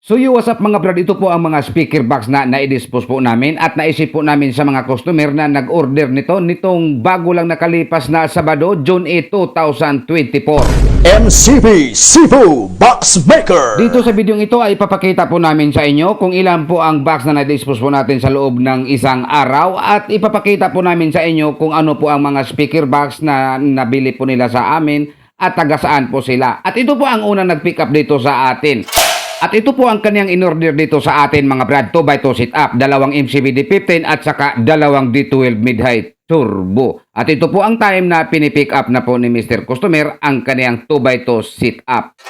So yo, what's up mga brad? Ito po ang mga speaker box na na-dispose po namin at naisip po namin sa mga customer na nag-order nito nitong bago lang nakalipas na Sabado, June 8, 2024. MCB Cebu Box Maker. Dito sa video ito ay ipapakita po namin sa inyo kung ilan po ang box na na-dispose po natin sa loob ng isang araw at ipapakita po namin sa inyo kung ano po ang mga speaker box na nabili po nila sa amin at taga saan po sila. At ito po ang unang nag-pick up dito sa atin. At ito po ang kanyang in-order dito sa atin mga brad 2x2 sit up, dalawang MCB D15 at saka dalawang D12 mid-height turbo. At ito po ang time na pinipick up na po ni Mr. Customer ang kanyang 2x2 sit up.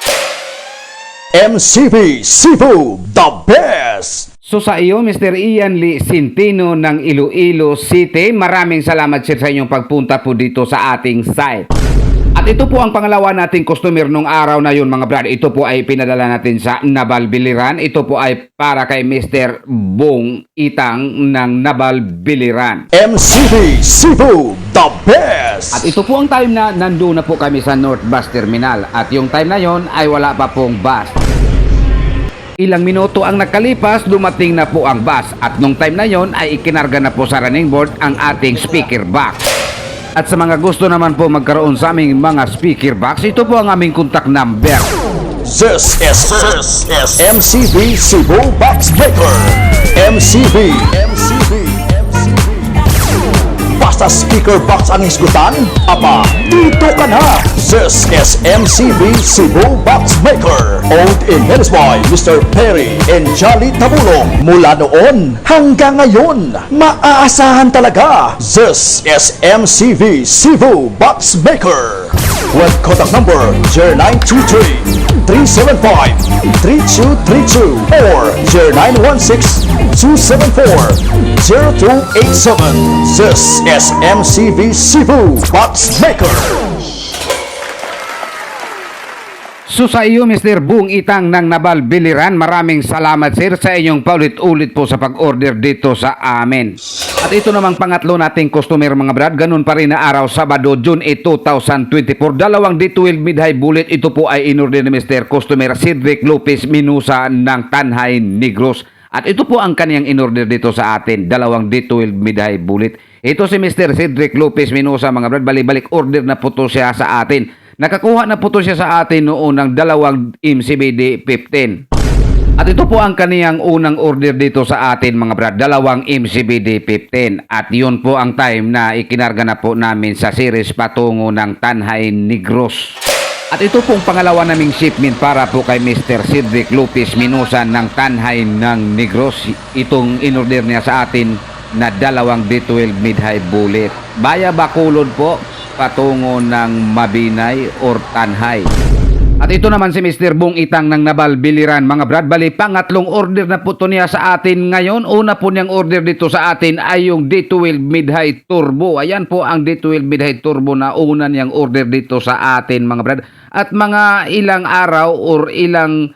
MCB Cebu the best. So sa iyo, Mr. Ian Lee Centino ng Iloilo City, maraming salamat sir sa inyong pagpunta po dito sa ating site. At ito po ang pangalawa nating customer nung araw na yun mga brad. Ito po ay pinadala natin sa Nabal Biliran. Ito po ay para kay Mr. Bong Itang ng Nabal Biliran. MCB Cebu the best. At ito po ang time na nandun na po kami sa North Bus Terminal. At yung time na yon ay wala pa pong bus. Ilang minuto ang nakalipas, dumating na po ang bus. At nung time na yon ay ikinarga na po sa running board ang ating speaker box. At sa mga gusto naman po magkaroon sa aming mga speaker box, ito po ang aming contact number. This is, this is MCB Cebu Box Maker. MCB. Basta speaker box ang isgutan, apa, dito ka na. This is MCB Cebu Box Maker. Owned in by Mr. Perry and Jolly Tabulong. Mula noon hanggang ngayon, maaasahan talaga. This is MCB Cebu Box Maker. With contact number 0923-375-3232 or 0916-274-0287. This is MCV Cebu Box Maker. So sa iyo, Mr. Bung Itang ng Nabal Biliran, maraming salamat sir sa inyong paulit-ulit po sa pag-order dito sa amin. At ito namang pangatlo nating customer mga brad, ganun pa rin na araw Sabado, June 8, 2024. Dalawang D12 mid-high bullet, ito po ay inorder ni Mr. Customer Cedric Lopez Minusa ng Tanhay Negros. At ito po ang kaniyang inorder dito sa atin, dalawang D12 mid-high bullet. Ito si Mr. Cedric Lopez Minusa mga brad, balik-balik order na po to siya sa atin. Nakakuha na po to siya sa atin noon ng dalawang MCBD 15. At ito po ang kaniyang unang order dito sa atin mga brad, dalawang MCBD 15. At yun po ang time na ikinarga na po namin sa series patungo ng Tanhay Negros. At ito pong pangalawa naming shipment para po kay Mr. Cedric Lopez Minosa ng Tanhay ng Negros. Itong inorder niya sa atin na dalawang D12 mid-high bullet. Baya Bacolod po, patungo ng Mabinay or Tanhay. At ito naman si Mr. Bong Itang ng Nabal Biliran. Mga brad, bali pangatlong order na po to niya sa atin ngayon. Una po niyang order dito sa atin ay yung D12 Mid-High Turbo. Ayan po ang D12 Mid-High Turbo na una niyang order dito sa atin mga brad. At mga ilang araw or ilang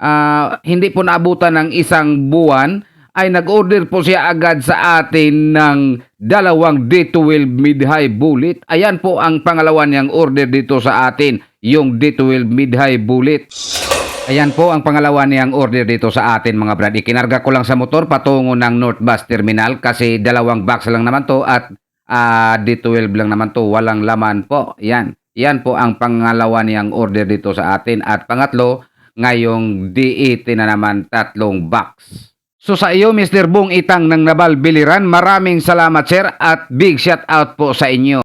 ah, hindi po naabutan ng isang buwan ay nag-order po siya agad sa atin ng dalawang D12 mid-high bullet. Ayan po ang pangalawa niyang order dito sa atin, yung D12 mid-high bullet. Ayan po ang pangalawa niyang order dito sa atin mga brad. Ikinarga ko lang sa motor patungo ng North Bus Terminal kasi dalawang box lang naman to at ah, D12 lang naman to. Walang laman po. Yan. Yan po ang pangalawa niyang order dito sa atin. At pangatlo, ngayong D80 na naman tatlong box. So sa iyo, Mr. Bong Itang ng Nabal Biliran, maraming salamat sir at big shout out po sa inyo.